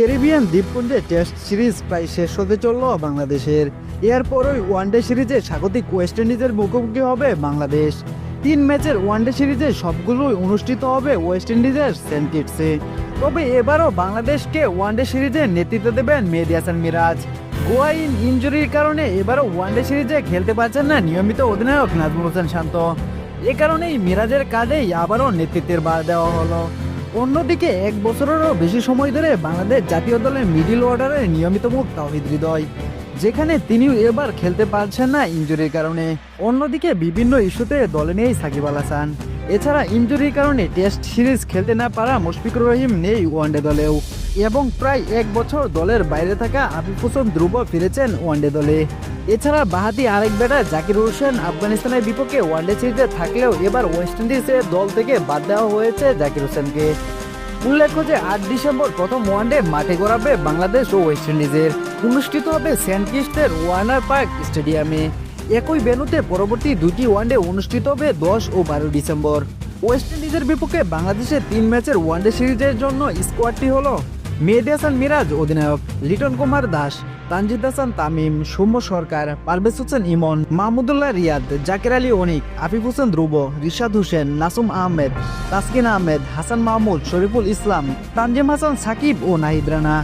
Caribbean দ্বীপপুঞ্জে test series প্রায় শেষ হতে চলল বাংলাদেশের। এরপরই ওয়ানডে সিরিজে স্বাগতিক ওয়েস্ট ইন্ডিজের মুখোমুখি হবে বাংলাদেশ। তিন ম্যাচের ওয়ানডে সিরিজে সবগুলোই অনুষ্ঠিত হবে ওয়েস্ট ইন্ডিজের সেন্ট কিটসে। তবে এবারও বাংলাদেশকে ওয়ানডে সিরিজে নেতৃত্ব দেবেন মেহেদি হাসান মিরাজ। গোয়াইন ইঞ্জুরির কারণে এবারও ওয়ানডে সিরিজে খেলতে পারছেন না নিয়মিত অধিনায়ক নাজমুল হোসেন শান্ত। এ কারণেই মিরাজের কাজেই আবারও নেতৃত্বের বার দেওয়া হলো। অন্যদিকে এক বছরেরও বেশি সময় ধরে বাংলাদেশ জাতীয় দলের মিডিল অর্ডারের নিয়মিত মুখ তাওহিদ হৃদয়, যেখানে তিনিও এবার খেলতে পারছেন না ইঞ্জুরির কারণে। অন্যদিকে বিভিন্ন ইস্যুতে দলে নেই সাকিব আল হাসান। এছাড়া ইঞ্জুরির কারণে টেস্ট সিরিজ খেলতে না পারা মুশফিকুর রহিম নেই ওয়ানডে দলেও। এবং প্রায় এক বছর দলের বাইরে থাকা আফিফ হোসেন ধ্রুব ফিরেছেন ওয়ানডে দলে। এছাড়া বাহাতি আরেক ব্যাটার জাকির হোসেন আফগানিস্তানের বিপক্ষে ওয়ানডে সিরিজে থাকলেও এবার ওয়েস্ট ইন্ডিজের দল থেকে বাদ দেওয়া হয়েছে জাকির হোসেনকে। উল্লেখ্য যে আট ডিসেম্বর প্রথম ওয়ানডে মাঠে গড়াবে বাংলাদেশ ও ওয়েস্ট ইন্ডিজের অনুষ্ঠিত হবে সেন্ট কিস্টের ওয়ার্নার পার্ক স্টেডিয়ামে। একই ভেন্যুতে পরবর্তী দুটি ওয়ানডে অনুষ্ঠিত হবে দশ ও বারো ডিসেম্বর। ওয়েস্ট ইন্ডিজের বিপক্ষে বাংলাদেশের তিন ম্যাচের ওয়ানডে সিরিজের জন্য স্কোয়াডটি হলো মেহেদি হাসান মিরাজ, অধিনায়ক লিটন কুমার দাস, তানজিদ হাসান তামিম, সৌম্য সরকার, পারভেজ হোসেন ইমন, মাহমুদুল্লাহ রিয়াদ, জাকির আলী অনিক, আফিফ হোসেন ধ্রুব, রিশাদ হোসেন, নাসুম আহমেদ, তাসকিন আহমেদ, হাসান মাহমুদ, শরীফুল ইসলাম, তানজিম হাসান, সাকিব ও নাহিদ রানা।